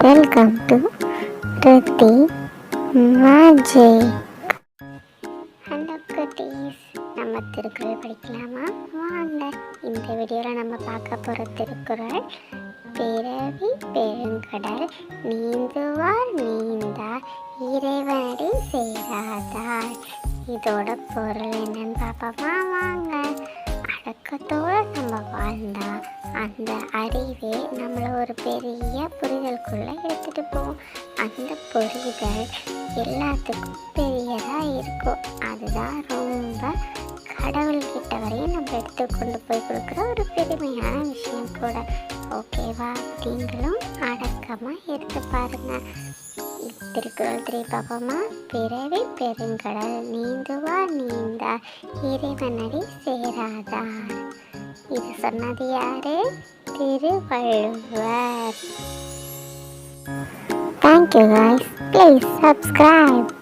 Welcome to Rithi magic hello குட்டீஸ் நம்ம திருக்குறள் படிக்கலாமா? வாங்க. இந்த வீடியோவில் நம்ம பார்க்க போகிற திருக்குறள் பிறவி பெருங்கடல் நீந்துவார் நீந்தார் இறைவனடி சேராதார் இதோட பொருள் என்னன்னு பார்ப்போமா? வாங்க. அடக்கத்தோடு நம்ம வாழ்ந்தால் அந்த அறிவே நம்மளை ஒரு பெரிய புரிதலுக்குள்ளே எடுத்துகிட்டு போகும். அந்த புரிதல் எல்லாத்துக்கும் பெரியதாக இருக்கும். அதுதான் ரொம்ப கடவுள்கிட்ட வரையும் நம்ம எடுத்து கொண்டு போய் கொடுக்குற ஒரு பெருமையான விஷயம் கூட. ஓகேவா? நீங்களும் அடக்கமாக எடுத்து பாருங்கள் திருக்குறள் திரை பார்ப்போமா பிறவி பெருங்கடல் நீந்துவா நீந்தா இறைவனடி சேராதார் இது சொன்னது யாரு? Thiruvalluvar. Thank you guys. Please subscribe.